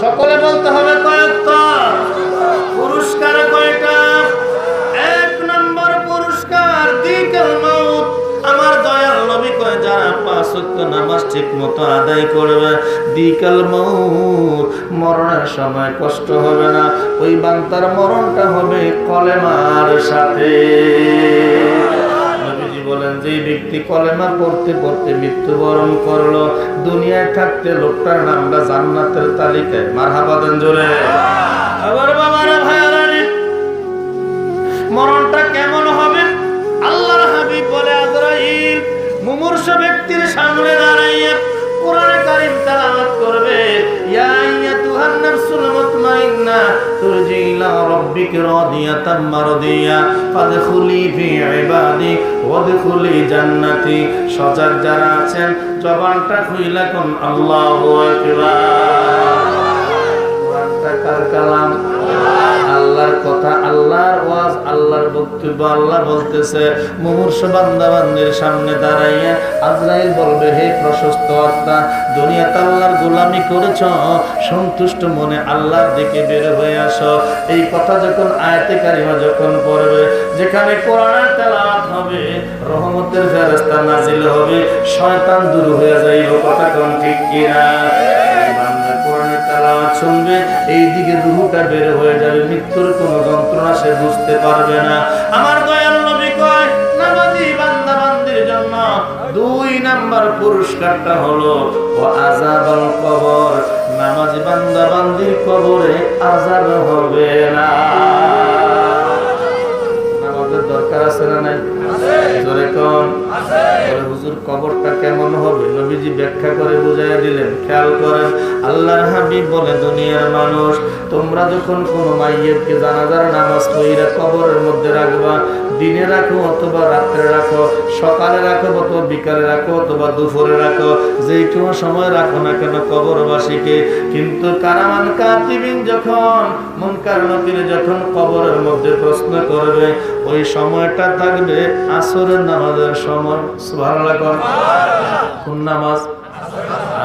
সকলে বলতে হবে কয়েকত পুরস্কার কয়টা? এক নম্বর পুরস্কার আমার দয়াল নবী কয়, যারা পাঁচ নামাজ ঠিক মতো আদায় করবে বিকাল মৌত। মরণের সময় কষ্ট হবে না। ওই বান্তার মরণটা হবে কলেমার সাথে। যে ব্যক্তি কলেমা পড়তে পড়তে মৃত্যুবরণ করল, দুনিয়ায় থাকতে লোকটার নামটা জান্নাতের তালিকায়। মারহাবা দেন জোরে। মরণটা কেমন হবে? আল্লাহর হাবিব বলে, আজরাইল, মুমূর্ষ ব্যক্তির সামনে দাঁড়াইয়া কোরআনে কারীম তেলাওয়াত করবে। আইয়াতুহান নাফসুল মুতমাইন্না তুরজি ইলা রাব্বিক রাদিয়াতাম মারদিয়া। ফাদখুলি ফি ইবাদি, ওয়াদখুলি জান্নাতি। সজাগ যারা আছেন, জবানটা খুইলা কোন আল্লাহু আকবার। কোরআনটা কার কালাম? আল্লাহর কথা, আল্লাহর ওয়াজ, আল্লাহর বক্তব্য আল্লাহ বলতেছে। মুমূর্ষ বান্দাবান্দির সামনে দাঁড়াইয়া আজরাইল বলবে, হে প্রশস্ত আত্মা, দুনিয়াতে আল্লাহর গোলামি করেছ? সন্তুষ্ট মনে আল্লাহর দিকে বের হয়ে আসো। এই কথা যখন আয়াতে কারিমা যখন পড়বে, যেখানে কোরআনের তেলাওয়াত হবে, রহমতের ফেরেশতা নাজিল হবে, শয়তান দূর হয়ে যাইব। কথা কোন ঠিক কিনা? কোরআনের শুনবে, এই দিকে রুহুটা বের হয়ে যাবে, মৃত্যুর কোনো যন্ত্রণা সে বুঝতে পারবে না। আমার দুই নাম্বার পুরস্কারটা হলো, ও আযাবাল কবর। নামাজি বান্দা বান্দির কবরে আযাব হবে না। নামাজের দরকার আছে না নাই? হুজুর দিনে রাখো অথবা রাত্রে রাখো, সকালে রাখো অথবা বিকালে রাখো অথবা দুপুরে রাখো যে কোনো সময় রাখো না কেন কবরবাসীকে। কিন্তু কারামান কাতিবিন যখন মন কারণকিরে যখন কবরের মধ্যে প্রশ্ন করবে, ওই সময়টা থাকবে আসরের নামাজের সময়। সুবহানাল্লাহ কর। কোন নামাজ?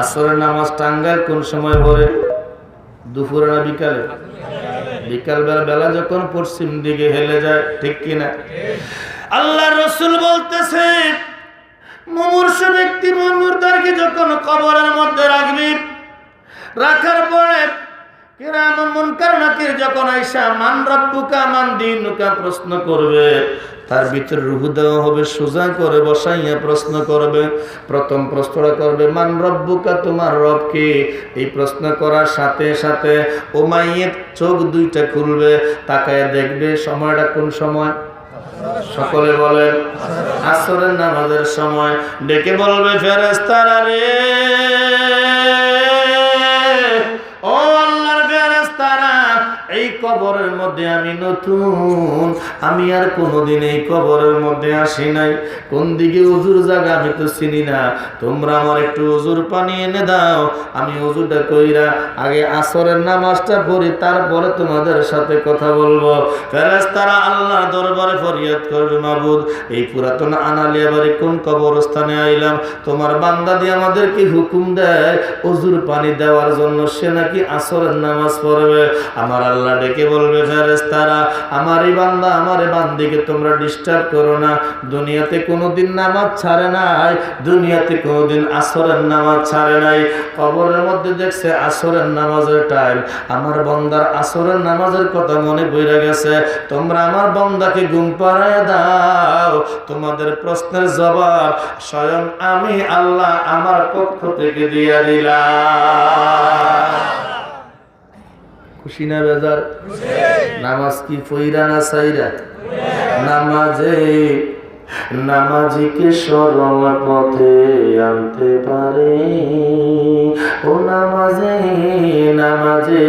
আসরের নামাজ টাঙ্গাইল কোন সময় পড়ে? দুপুরে না বিকালে? বিকাল বেলা যখন পশ্চিম দিকে হেলে যায়, ঠিক কিনা? আল্লাহ রসুল বলতেছে, মুমূর্ষ ব্যক্তি মুমূর্তারকে যখন কবরের মধ্যে রাখবি, রাখার পরে কিরাম মুনকার নাকির যখন আইসা, মান রব্বুকা, মান দিনুকা প্রশ্ন করবে তার ভিতরে রুহু দেওয়া হবে, সোজা করে বসাইয়া প্রশ্ন করবে। প্রথম প্রশ্নটা করবে, মান রব্বুকা, তোমার রব কে? এই প্রশ্ন করার সাথে সাথে ও মাইয়ের চোখ দুইটা খুলবে, তাকায় দেখবে, সময়টা কোন সময়? সকলে বলেন, আসরের নামাজের সময়। ডেকে বলবে ফেরেস্তারা রে! কবরের মধ্যে আমি নতুন। আমি আর কোনোদিন এই কবরের মধ্যে আসি নাই। কোন দিকে উজুর জায়গা আমি তো চিনি না। তোমরা আমার একটু উজুর পানি এনে দাও। আমি উজুটা কইরা আগে আসরের নামাজটা পড়ি, তারপরে তোমাদের সাথে কথা বলব। ফেরেস্তারা আল্লাহ দরবারে ফরিয়াদ করবে, মাবুদ। এই পুরাতন আনালিয়া বাড়ি কোন কবরস্থানে আইলাম? তোমার বান্দা দিয়ে আমাদেরকে হুকুম দেয়? অজুর পানি দেওয়ার জন্য সে নাকি আসরের নামাজ পড়বে? আমার আল্লাহ ডেকে বলবে ফেরেস্তারা এই বান্দা, আমার এই বান্দিকে তোমরা ডিস্টার্ব করো না। দুনিয়াতে কোনোদিন নামাজ ছাড়ে নাই, দুনিয়াতে কোনোদিন আসরের নামাজ ছাড়ে নাই। কবরের মধ্যে দেখছে আসরের নামাজের টাইম আমার বন্দার আসরের নামাজের কথা মনে পড়ে গেছে। তোমরা আমার বন্দাকে ঘুম পাড়ায় দাও। তোমাদের প্রশ্নের জবাব স্বয়ং আমি আল্লাহ আমার পক্ষ থেকে দিয়ে দিলাম। খুশি না বেজার। নামাজ কি ফইরা না সাইরা নামাজে নামাজিকে সরল পথে আনতে পারে? ও নামাজে নামাজে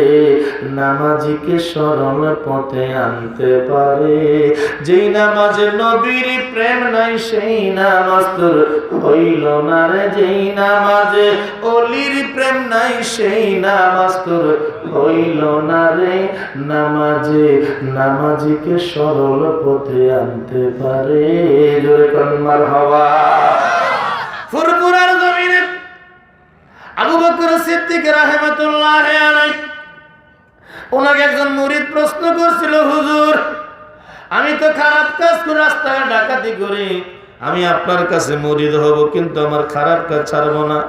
নামাজিকে সরল পথে আনতে পারে। যেই নামাজে নবীর প্রেম নাই, সেই নামাজ তোর হইল না রে। যেই নামাজে অলির প্রেম নাই, সেই নামাজ তোর হইল না রে। নামাজে, নামাজিকে সরল পথে আনতে পারে। জোরে কন্মার হওয়া। ফুরফুরার জমিনে আবু বকর সিদ্দিক রাহমাতুল্লাহ আলাইহি ওনাকে একজন মুরিদ প্রশ্ন করছিল হুজুর আমি তো খারাপ কাজ করে রাস্তায় ডাকাতি করি আমি আপনার কাছে মরিদ হব, কিন্তু আমার খারাপ কাজ ছাড়বো না।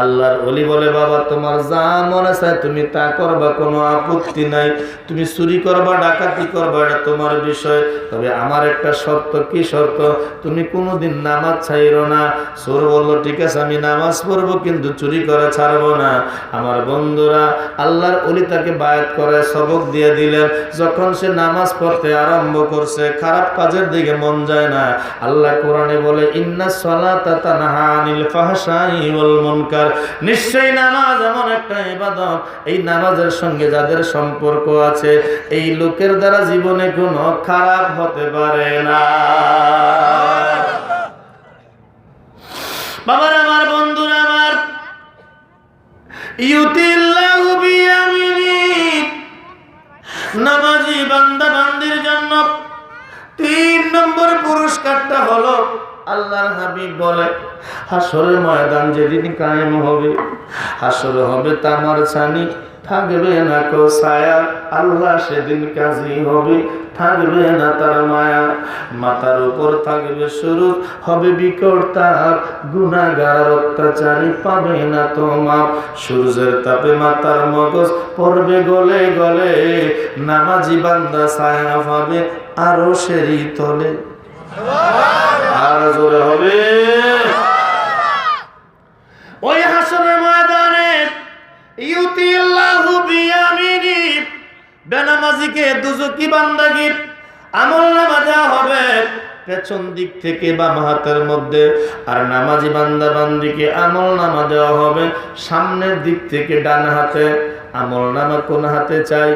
আল্লাহর অলি বলে, বাবা, তোমার যা মনে চায় তুমি তা করবা, কোনো আপত্তি নাই। তুমি চুরি করবা, ডাকাতি করবা, এটা তোমার বিষয়। তবে আমার একটা শর্ত, কি শর্ত? তুমি কোনোদিন নামাজ ছাইরো না। সোর বলল, ঠিক আছে, আমি নামাজ পড়ব, কিন্তু চুরি করা ছাড়বো না। আমার বন্ধুরা, আল্লাহর অলি তাকে বায়াত করে সবক দিয়ে দিলেন। যখন সে নামাজ পড়তে আরম্ভ করছে, খারাপ কাজের দিকে মন যায় না। আল্লাহ কোরআনে বলে, ইন্না সলাতা তানহা আনিল ফাহশাই ওয়াল মুনকার। নিশ্চয়ই নামাজ এমন একটা ইবাদত। এই নামাজের সঙ্গে যাদের সম্পর্ক আছে, এই লোকের দ্বারা জীবনে কোনো খারাপ হতে পারে না। বাবার, আমার বন্ধুরা, আমার। ইউতিল্লাহু বিয়ামিনি। নামাজি বান্দা বান্দির জন্য তিন নম্বর পুরস্কারটা হলো আল্লাহর হাবিব বলে, হাসরের ময়দান যেদিন কায়েম হবে, হাসর হবে তামার ছানি, থাকবে না কো ছায়া, আল্লাহ সেদিন কাজী হবে, থাকবে না তার মায়া। মাথার উপর থাকবে শুরু হবে বিকট তার গুণাগার অত্যাচারী পাবে না তোমার। সূর্যের তাপে মাতার মগজ পড়বে গলে গলে, নামাজি বান্দা ছায়া পাবে আরও সেরি তলে। আর জোরে হবে। ওই হাসনের ময়দানে ইউতিল্লাহু বিয়ামিনি বেনামাজিকে দুজকি বান্দাকে আমল নামা দেওয়া হবে। পেছন দিক থেকে বাম হাতের মধ্যে আর নামাজি বান্দা বান্দিকে আমল নামা দেওয়া হবে। সামনের দিক থেকে ডান হাতে আমল নামা কোন হাতে চাই?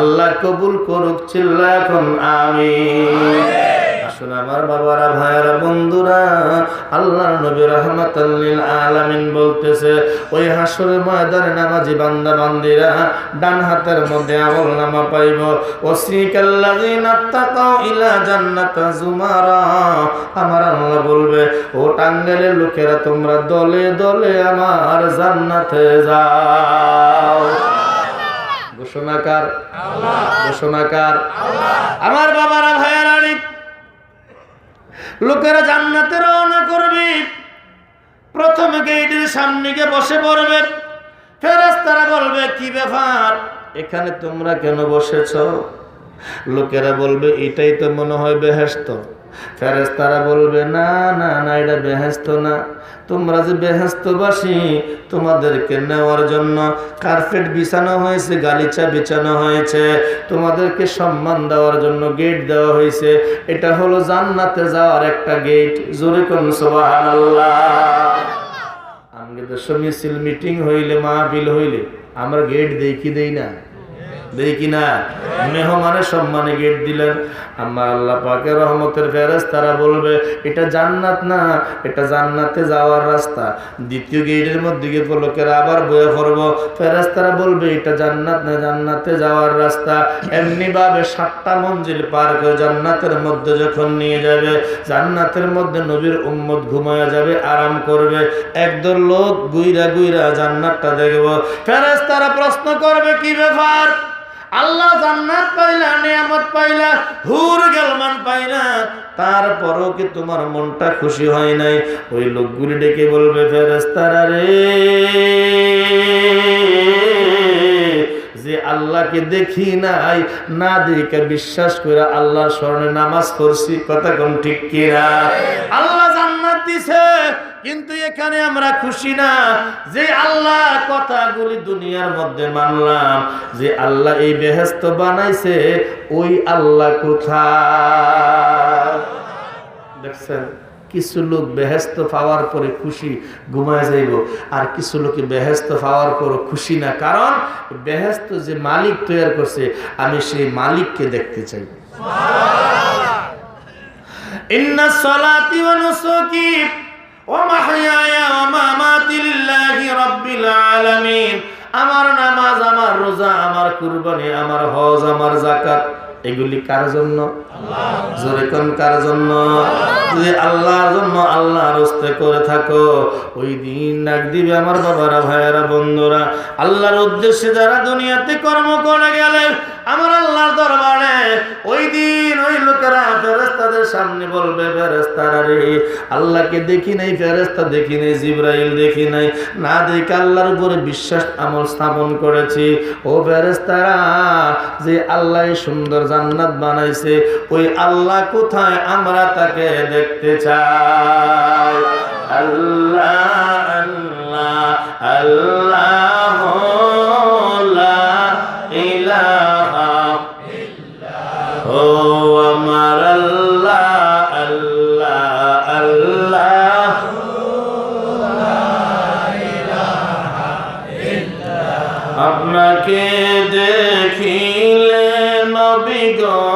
আল্লাহ কবুল করুক চিল্লা এখন আমি আসুন আমার বাবারা ভাইয়ারা বন্ধুরা আল্লাহ নবী রহমাতাল্লিল আলামিন বলতেছে ওই হাসরের ময়দানে নামাজি বান্দা বান্দিরা ডান হাতের মধ্যে আমল নামা পাইব। ওসিকাল্লাযিনা তাকাউ ইলা জান্নাতা জুমারা। আমার আল্লাহ বলবে ও লোকেরা তোমরা দলে দলে আমার জান্নাতে যাও। ঘোষণাকার ঘোষণাকার আমার বাবারা ভাইয়ারা লোকেরা জান্নাতে রওনা করবে। প্রথমে গেটের সামনে গিয়ে বসে পড়বে। তারা বলবে, কি ব্যাপার? এখানে তোমরা কেন বসেছ? লোকেরা বলবে, এটাই তো মনে হয় বেহেস্ত ফেরেশতারা বলবে, না না না, এটা বেহেস্ত না। তোমরা যে বেহেস্তবাসী তোমাদেরকে নেওয়ার জন্য কার্পেট বিছানো হয়েছে, গালিচা বিছানো হয়েছে, তোমাদেরকে সম্মান দেওয়ার জন্য গেট দেওয়া হয়েছে, এটা হলো জান্নাতে যাওয়ার একটা গেট। জোরে কোন সুবহানাল্লাহ। আমাদের মিছিল মিটিং হইলে, মাহফিল হইলে, আমরা গেট দেখি দেই না। দেই কিনা? মেহমানের সম্মানে গেট দিলেন। আমার আল্লাহ পাকের রহমতের ফেরেস তারা বলবে, এটা জান্নাত না, এটা জান্নাতে যাওয়ার রাস্তা। দ্বিতীয় গেটের মধ্যে গিয়ে লোকেরা আবার বয়ে পড়ব। ফেরেস তারা বলবে, এটা জান্নাত না, জান্নাতে যাওয়ার রাস্তা। এমনিভাবে সাতটা মঞ্জিল পার করে জান্নাতের মধ্যে যখন নিয়ে যাবে, জান্নাতের মধ্যে নবীর উম্মত ঘুমায়া যাবে, আরাম করবে। একদল লোক গুইরা গুইরা জান্নাতটা দেখব। ফেরেস তারা প্রশ্ন করবে, কি ব্যাপার? আল্লাহ জান্নাত পাইলা, নিয়ামত পাইলা, হুর গেলমান পাইলা, তারপরও কি তোমার মনটা খুশি হয় নাই? ওই লোকগুলি ডেকে বলবে ফেরেস্তারা রে, যে আল্লাহকে দেখি নাই, না দেখে বিশ্বাস করে আল্লাহ স্মরণে নামাজ পড়ছি, কথা কোন ঠিক কিনা? আল্লাহ জান্নাত দিছে। কিন্তু এখানে আমরা খুশি না যে আল্লাহ কথাগুলি দুনিয়ার মধ্যে মানলাম যে আল্লাহ এই বেহেস্ত বানাইছে ওই আল্লাহ কোথায়? দেখছেন কিছু লোক বেহেস্ত পাওয়ার পরে খুশি ঘুমায় যাইব। আর কিছু লোকে বেহেস্ত পাওয়ার পর খুশি না। কারণ বেহেস্ত যে মালিক তৈরি করছে আমি সেই মালিককে দেখতে চাই। ইন্না সলাতি ওয়া আমার নামাজ আমার রোজা আমার কুরবানি আমার হজ আমার যাকাত। এগুলি কার জন্য? জোরে কোন কার জন্য? যদি আল্লাহর জন্য আল্লাহর হস্তে করে থাকো, ওই দিন ডাক দিবে আমার বাবারা, ভাইয়েরা, বন্ধুরা। আল্লাহর উদ্দেশ্যে যারা দুনিয়াতে কর্ম করে গেলে, আমার আল্লাহর দরবারে ওই দিন ওই লোকেরা ফেরেস্তাদের সামনে বলবে ফেরেস্তারা রে, আল্লাহকে দেখি নাই ফেরেস্তা দেখি নাই, জিব্রাইল দেখি নাই। না দেখে আল্লাহর উপরে বিশ্বাস আমল স্থাপন করেছি। ও ফেরেস্তারা যে আল্লাহ সুন্দর জান্নাত বানাইছে, ওই আল্লাহ কোথায় আমরা তাকে দেখতে চাই? আল্লাহ আল্লাহ আল্লাহ, লা আল্লাহ। আপনাকে God.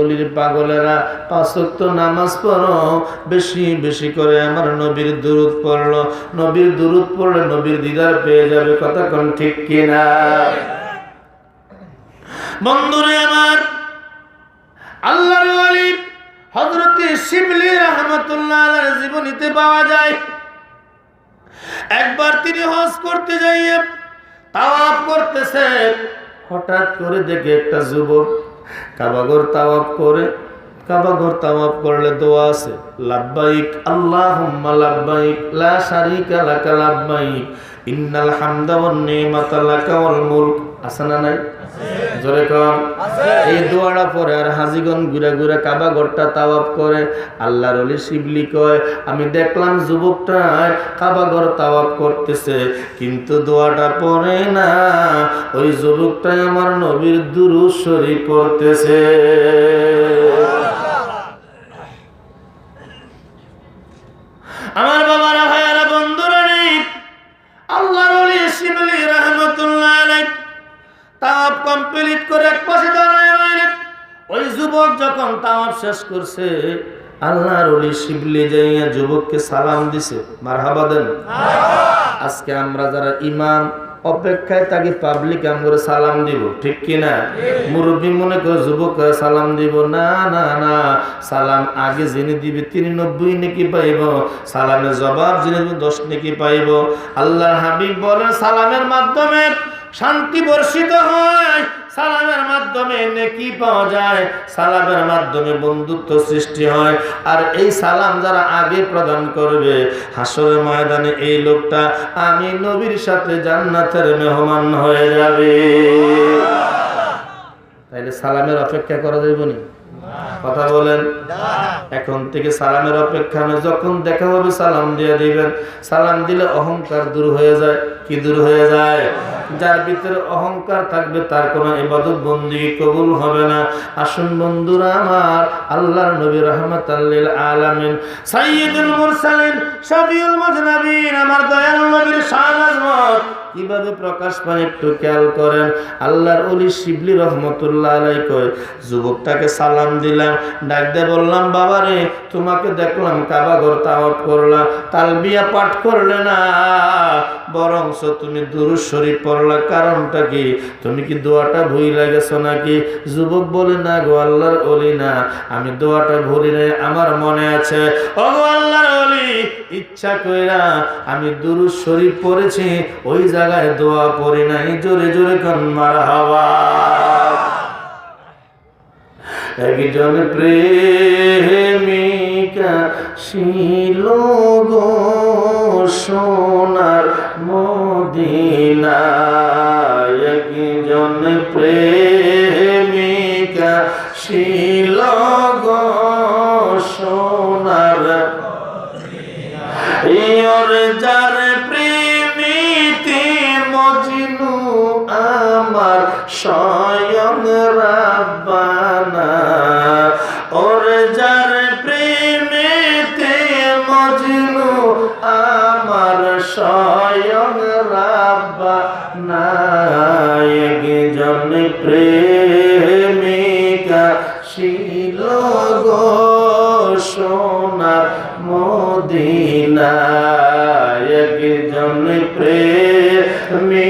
অলির পাগলেরা নামাজ পড়ো, বেশি বেশি করে আমার নবীর দুরুদ পড়ল। নবীর দুরুদ পড়লে নবীর দিদার পেয়ে যাবে কোন ঠিক কিনা? বন্ধুরে আমার, আল্লাহর শিবলি রাহমাতুল্লাহ জীবনীতে পাওয়া যায়। একবার তিনি হজ করতে যাইয়ে তাওয়াফ করতেছে, হঠাৎ করে দেখে একটা যুবক কাবাগর তাওয়াব করে, কাবাগর তাওয়াব করলে দোয়া আছে, লাব্বাইক, আল্লাহুম্মা লাব্বাইক, লা শারীকা লাকা লাব্বাইক, ইন্নাল হামদা ওয়ান নিমাতা লাকা ওয়াল মুলক, আছে না নাই? জোরে কম এই পরে আর হাজিগণ ঘুরে ঘুরে কাবা ঘরটা তাওয়াফ করে আল্লাহর অলি শিবলি কয় আমি দেখলাম যুবকটা কাবা ঘর তাওয়াফ করতেছে কিন্তু দোয়াটা পড়ে না ওই যুবকটাই আমার নবীর দুরু শরীফ পড়তেছে। আমার বাবারা ভাইয়ারা বন্ধুরা নেই আল্লাহর অলি শিবলি তাওয়াফ কমপ্লিট করে এক পাশে দাঁড়ায় রইলেন ওই যুবক যখন শেষ করছে, আল্লাহর ওলি শিবলি যাইয়া যুবককে সালাম দিছে। মারহাবা দেন। আজকে আমরা যারা ইমাম, অপেক্ষায় তাকে পাবলিক সালাম দিব, ঠিক মুরব্বী মনে করে যুবক সালাম দিব, না না না, সালাম আগে জেনে দিবে তিনি নব্বই নাকি পাইব, সালামের জবাব দিবে দশ নাকি পাইব। আল্লাহ হাবিব বলেন, সালামের মাধ্যমে শান্তি বর্ষিত হয়। সালামের মাধ্যমে নেকি পাওয়া যায়। সালামের মাধ্যমে বন্ধুত্ব সৃষ্টি হয়। আর এই সালাম যারা আগে প্রদান করবে, হাসরের ময়দানে এই লোকটা আমি নবীর সাথে জান্নাতের মেহমান হয়ে যাবে। তাইলে সালামের অপেক্ষা করা যাবে না? কথা বলেন। এখন থেকে সালামের অপেক্ষা নয় যখন দেখা হবে সালাম দিয়ে দিবেন। সালাম দিলে অহংকার দূর হয়ে যায়। কি দূর হয়ে যায়? যার ভিতরে অহংকার থাকবে, তার কোনো ইবাদত বন্দি কবুল হবে না। আসুন বন্ধুরা আমার, আল্লাহর নবী রহমত আল্লিল আলামিন, সাইয়্যিদুল মুরসালিন, শফিউল মুজনাবিন, আমার দয়াল নবীর শান কীভাবে প্রকাশ পায় একটু খেয়াল করেন। আল্লাহর অলি শিবলি রহমতুল্লাহ আলাই কয়, যুবকটাকে সালাম দিলাম, ডাক দিয়ে বললাম, বাবা রে, তোমাকে দেখলাম কাবা ঘর তাওয়াত করলাম তালবিয়া পাঠ করলে না, বরং বলছো, তুমি দুরুদ শরীফ পড়লা কারণটা কি? তুমি কি দোয়াটা ভুইলা গেছো নাকি? যুবক বলে, না গো, আল্লাহর অলি না। আমি দোয়াটা ভুলি নাই, আমার মনে আছে। ও আল্লাহর অলি ইচ্ছা কইরা আমি দুরুদ শরীফ পড়েছি, ওই জায়গায় দোয়া পড়ি নাই, জোরে জোরে কন মার হাওয়া একজন প্রেমিকা, শিল গো সোনার মদিনা একজন প্রেমিকা শিল গো প্রেমিকা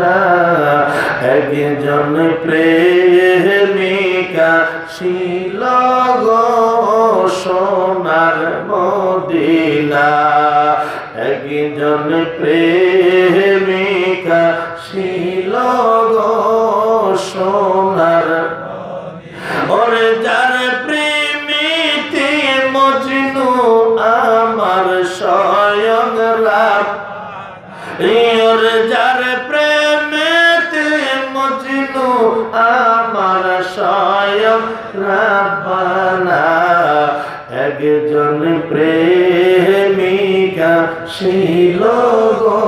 না একজন প্রেমিকা শিল সোনার মদিনা। একজন প্রেমিকা রাব্বানা, একজন প্রেমিকা শিল গো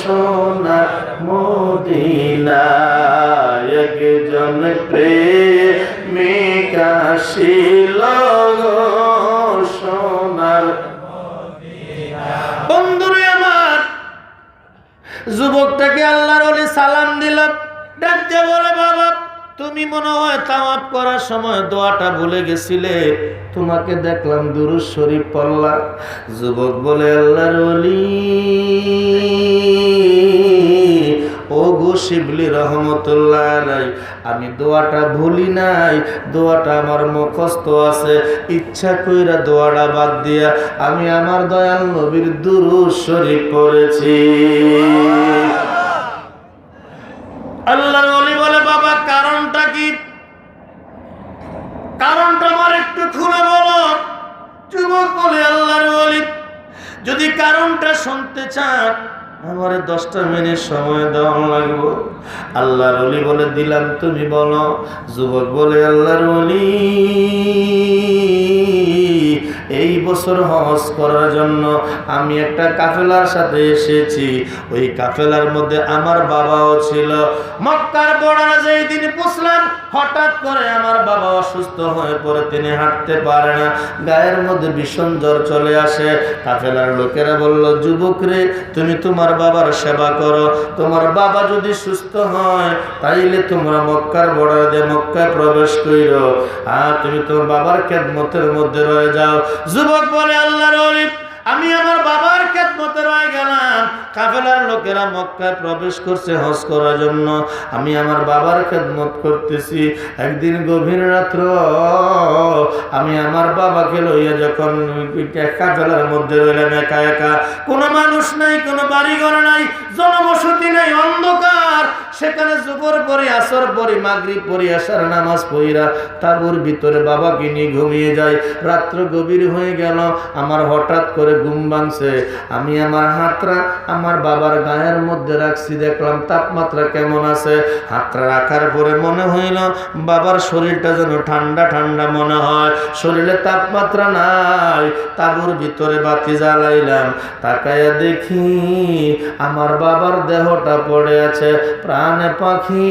সোনা মদিনা, একজন প্রেমিকা শিল গো সোনার বন্ধুরে আমার, যুবকটাকে আল্লাহর সালাম দিল, ডাকতে বলে তুমি মনে হয় তাওয়াব করার সময় দোয়াটা ভুলে গেছিলে? তোমাকে দেখলাম দুরুদ শরীফ পড়লা। যুবক বলে, আল্লাহর ওলি। ও গো শিবলি রহমতুল্লাহ আমি দোয়াটা ভুলি নাই, দোয়াটা আমার মুখস্থ আছে। ইচ্ছা কইরা দোয়াটা বাদ দিয়া আমি আমার দয়াল নবীর দুরুদ শরীফ পড়েছি। আল্লাহর কারণটা আমার একটু খুলে বলো। যুবক বলে, আল্লাহর বলি যদি কারণটা শুনতে চান আমার দশটা মিনিট সময় দেওয়া লাগবো। আল্লাহর অলি বলে, দিলাম তুমি বলো। যুবক বলে, আল্লাহর অলি এই বছর হজ করার জন্য আমি একটা কাফেলার সাথে এসেছি। ওই কাফেলার মধ্যে আমার বাবাও ছিল। মক্কার বর্ডারে যেই দিন পুষলাম, হঠাৎ করে আমার বাবা অসুস্থ হয়ে পড়ে, তিনি হাঁটতে পারে না। গায়ের মধ্যে ভীষণ জ্বর চলে আসে। কাফেলার লোকেরা বলল, যুবক রে, তুমি তোমার বাবার সেবা করো। তোমার বাবা যদি সুস্থ হয়, তাইলে তোমরা মক্কার বর্ডার মক্কায় প্রবেশ কইরো। আর তুমি তোমার বাবার খেদমতের মধ্যে রয়ে যাও। যুবক বলে আল্লাহর আমি আমার বাবার খেদমতে রয়ে গেলাম। কাফেলার লোকেরা মক্কায় প্রবেশ করছে হজ করার জন্য। আমি আমার বাবার খেদমত করতেছি। একদিন গভীর রাত্র আমি আমার বাবাকে লইয়া যখন কাফেলার মধ্যে রইলাম একা একা, কোনো মানুষ নাই, কোনো বাড়িঘর নাই, জনবসতি নাই, অন্ধকার। সেখানে জুবর পরে, আসর পরে, মাগরিব পরে আসার নামাজ পড়িরা তাবুর ভিতরে বাবাকে নিয়ে ঘুমিয়ে যায়। রাত্র গভীর হয়ে গেল। আমার হঠাৎ করে ঘুম ভাঙছে। আমি আমার হাতটা আমার বাবার গায়ের মধ্যে রাখছি, দেখলাম তাপমাত্রা কেমন আছে। হাতটা রাখার পরে মনে হইল বাবার শরীরটা যেন ঠান্ডা ঠান্ডা মনে হয়। শরীরে তাপমাত্রা নাই, তাবুর ভিতরে বাতি জ্বালাইলাম। তাকায়া দেখি আমার বাবার দেহটা পড়ে আছে, প্রাণে পাখি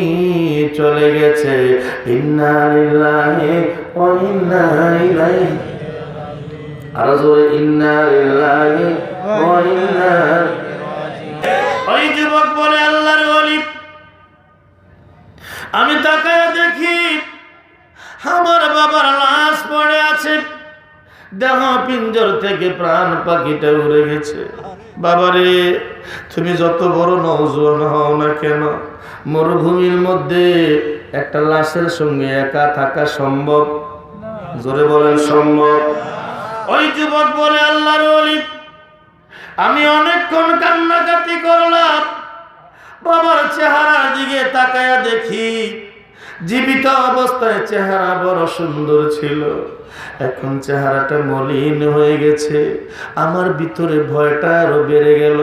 চলে গেছে। ইন্না ইন্না আরও জোরে ইন্না লিল্লাহি ওয়া ইন্না ওই যুবক বলে আল্লাহর ওলি। আমি তাকায় দেখি আমার বাবার লাশ পড়ে আছে। দেহ পিঞ্জর থেকে প্রাণ পাখিটা উড়ে গেছে। বাবারে তুমি যত বড় নৌজোয়ান হও না কেন? মরুভূমির মধ্যে একটা লাশের সঙ্গে একা থাকা সম্ভব? জোরে বলেন সম্ভব। ওই যুবক বলে, আল্লাহর আমি অনেকক্ষণ কান্নাকাতি করলাম। বাবার চেহারার দিকে তাকায়া দেখি, জীবিত অবস্থায় চেহারা বড় সুন্দর ছিল। এখন চেহারাটা মলিন হয়ে গেছে। আমার ভিতরে ভয়টা আরও বেড়ে গেল।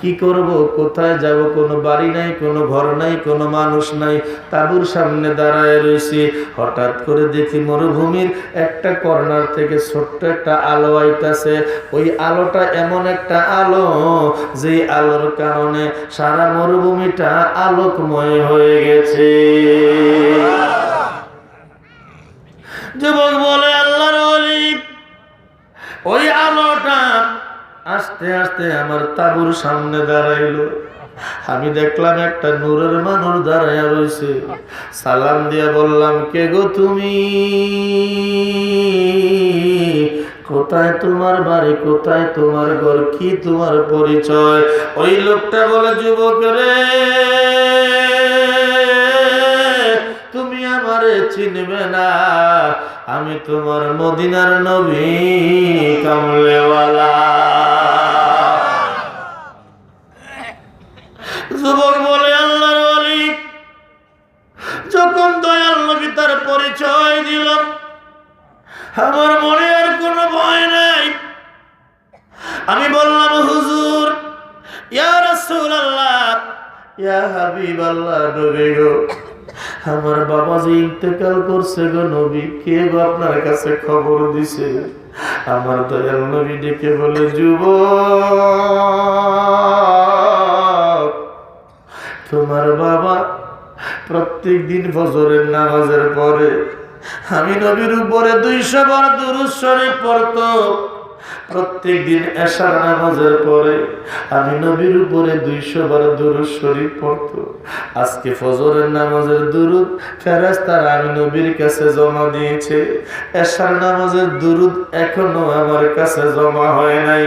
কি করব? কোথায় যাব? কোনো বাড়ি নাই, কোনো ঘর নাই, কোনো মানুষ নাই। তাবুর সামনে দাঁড়ায় রয়েছি হঠাৎ করে দেখি মরুভূমির একটা কর্নার থেকে ছোট্ট একটা আলো আইতাছে। ওই আলোটা এমন একটা আলো যে আলোর কারণে সারা মরুভূমিটা আলোকময় হয়ে গেছে। যুবক বলে ওই আলোটা আস্তে আস্তে আমার তাবুর সামনে দাঁড়াইলো। আমি দেখলাম একটা নূরের মানুষ দাঁড়াইয়া রয়েছে সালাম দিয়া বললাম, কে গো তুমি? কোথায় তোমার বাড়ি? কোথায় তোমার ঘর? কি তোমার পরিচয়? ওই লোকটা বলে, যুবক রে চিনবে না। আমি তোমার মদিনার নবী, কামলেওয়ালা। যুবক বলে, আল্লাহর যখন দয়াল নবী তার পরিচয় দিল, আমার মনে আর কোনো ভয় নাই। আমি বললাম, হুজুর, ইয়া রাসূলুল্লাহ, ইয়া হাবিবাল্লাহ, নবী আমার বাবা যে ইন্তেকাল করছে গো নবী, কে গো আপনার কাছে খবর দিছে? আমার দয়াল নবী ডেকে বলে, যুবক, তোমার বাবা প্রত্যেক দিন ফজরের নামাজের পরে আমি নবীর উপরে দুইশো বার দুরুদ শরীফ পড়তো। প্রত্যেক দিন এশার নামাজের পরে আমি নবীর উপরে দুইশো বার দুরুদ শরীফ পড়তো। আজকে ফজরের নামাজের দুরুদ ফেরেস্তার আমি নবীর কাছে জমা দিয়েছে। এশার নামাজের দুরুদ এখনও আমার কাছে জমা হয় নাই।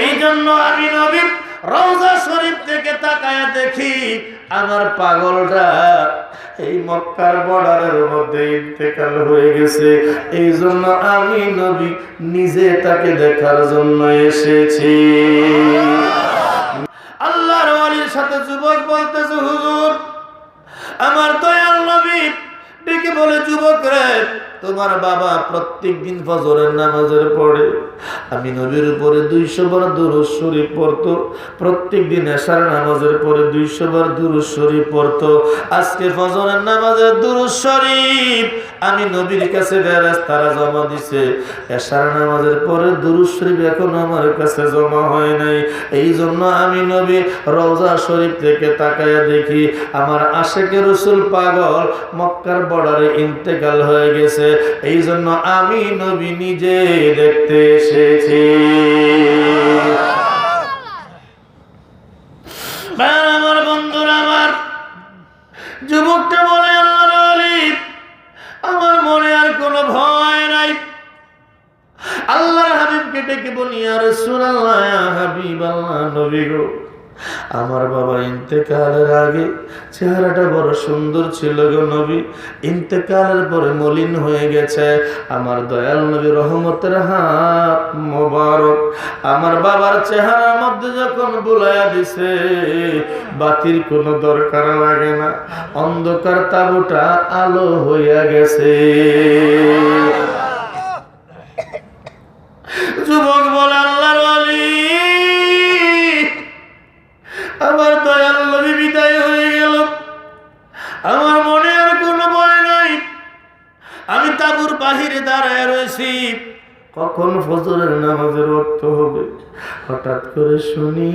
এই জন্য আমি নবীর রওজা শরীফ থেকে তাকায়া দেখি আমার পাগলটা এই মক্কার বর্ডারের মধ্যে ইন্তেকাল হয়ে গেছে। এই জন্য আমি নবী নিজে তাকে দেখার জন্য এসেছি। আল্লাহর সাথে যুবক বলতেছে, হুজুর, আমার নবী ডেকে বলে, যুবক রে, তোমার বাবা প্রত্যেক দিন ফজরের নামাজের পড়ে। আমি নবীর উপরে দুইশো বার দুরুজ শরীফ পড়তো প্রত্যেক দিন এশার নামাজের পরে দুইশো বার দুরুজ শরীফ পড়তো। আজকে ফজরের নামাজের দুরুজ শরীফ আমি নবীর কাছে বেরাস তারা জমা দিছে। এশার নামাজের পরে দুরুদ শরীফ এখন আমার কাছে জমা হয় নাই। এই জন্য আমি নবী রওজা শরীফ থেকে তাকায়া দেখি আমার আশেকে রসুল পাগল মক্কার বর্ডারে ইন্তেকাল হয়ে গেছে। এই জন্য আমি নবী নিজে দেখতে এসেছি। আমার বন্ধুরা, আমার যুবকটা বলে আল্লাহর ডেকে বলি আর গো, আমার বাবা ইন্তেকালের আগে চেহারাটা বড় সুন্দর ছিল গো নবী। ইন্তেকালের পরে মলিন হয়ে গেছে। আমার দয়াল নবী রহমতের হাত মোবারক। আমার বাবার চেহারার মধ্যে যখন বুলাইয়া দিছে, বাতির কোনো দরকার লাগে না। অন্ধকার তাবুটা আলো হইয়া গেছে। কখন ফজরের নামাজের অর্থ হবে? হঠাৎ করে শুনি,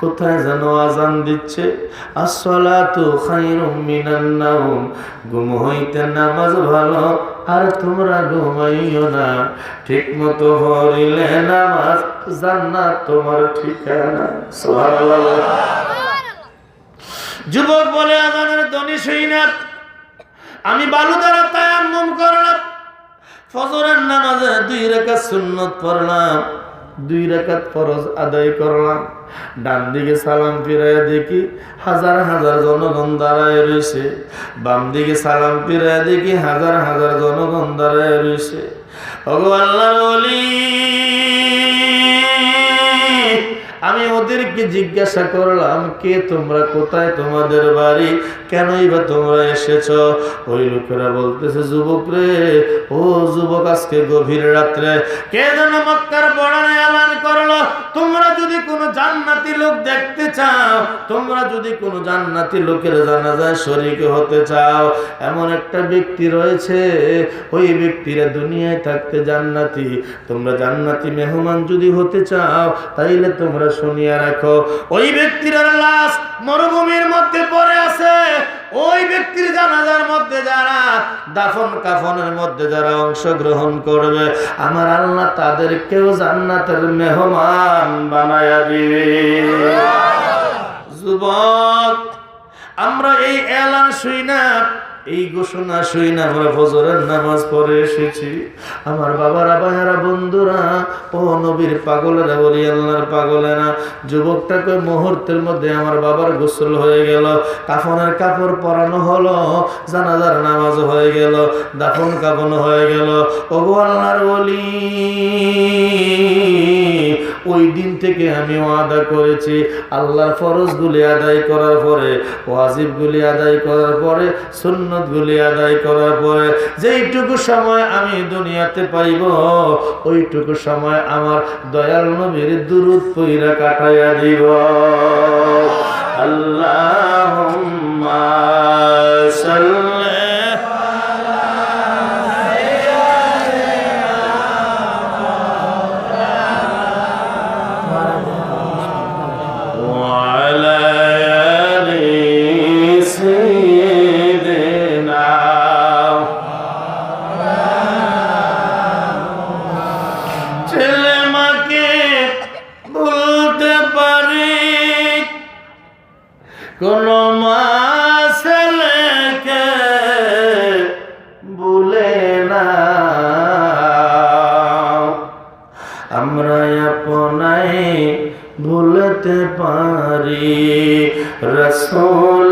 কোথায় যেন আজান দিচ্ছে? আসসালাতু খায়রুম মিনান নাওম। ঘুম হইতে নামাজ ভালো, আর তোমরা ঘুমাইও না। ঠিক মতো হরিলে নামাজ জান্নাত তোমার ঠিকানা। যুবক বলে, আজানের ধ্বনি শুই আমি বালু দ্বারা তায়াম্মুম করলাম। ফজরের নামাজে দুই রেখা সুন্নত পড়লাম, দুই রেখাত ফরজ আদায় করলাম। ডান দিকে সালাম ফিরাইয়া দেখি হাজার হাজার জনগণ দাঁড়ায় রয়েছে। বাম দিকে সালাম ফিরাইয়া দেখি হাজার হাজার জনগণ দাঁড়ায় রয়েছে। ওলি আমি ওদেরকে জিজ্ঞাসা করলাম, কে তোমরা? কোথায় তোমাদের বাড়ি? কেনই বা তোমরা এসেছ? ওই লোকেরা বলতেছে, যুবক রে, ও যুবক আজকে গভীর রাত্রে। কে যেন মক্কার বড়ানে এলান করল, তোমরা যদি কোনো জান্নাতি লোক দেখতে চাও, তোমরা যদি কোনো জান্নাতি লোকের জানাজায় শরীক হতে চাও। এমন একটা ব্যক্তি রয়েছে, ওই ব্যক্তিরা দুনিয়ায় থাকতে জান্নাতি। তোমরা জান্নাতি মেহমান যদি হতে চাও, তাইলে তোমরা শুনিয়া রাখো। ওই ব্যক্তির লাশ মরুভূমির মধ্যে পড়ে আছে। ওই ব্যক্তির জানাজার মধ্যে যারা দাফন কাফনের মধ্যে যারা অংশগ্রহণ করবে, আমার আল্লাহ তাদেরকেও জান্নাতের মেহমান বানায়া দিবে। যুবক, আমরা এই এলান শুই না। এই ঘোষণা শুই না, আমরা ফজরের নামাজ পড়ে এসেছি। আমার বাবারা, ভাইয়ারা, বন্ধুরা, ও নবীর পাগলেরা, বলি আল্লাহর পাগলেরা, যুবকটাকে মুহূর্তের মধ্যে আমার বাবার গোসল হয়ে গেল, কাফনের কাপড় পরানো হলো, জানাজার নামাজ হয়ে গেল, দাফন কাফন হয়ে গেল। ওগো আল্লাহর বলি ওই দিন থেকে আমি ওয়াদা করেছি, আল্লাহর ফরজগুলি আদায় করার পরে, ওয়াজিবগুলি আদায় করার পরে, সুন্নতগুলি আদায় করার পরে, যেইটুকু সময় আমি দুনিয়াতে পাইব, ওইটুকু সময় আমার দয়াল নবীর দুরুদ পইরা কাটাইয়া দিব। আল্লাহুম্মা সাল্লি কোন মা ছেলেকে বলে না। আমরা আপনাই ভুলতে পারি। রসোল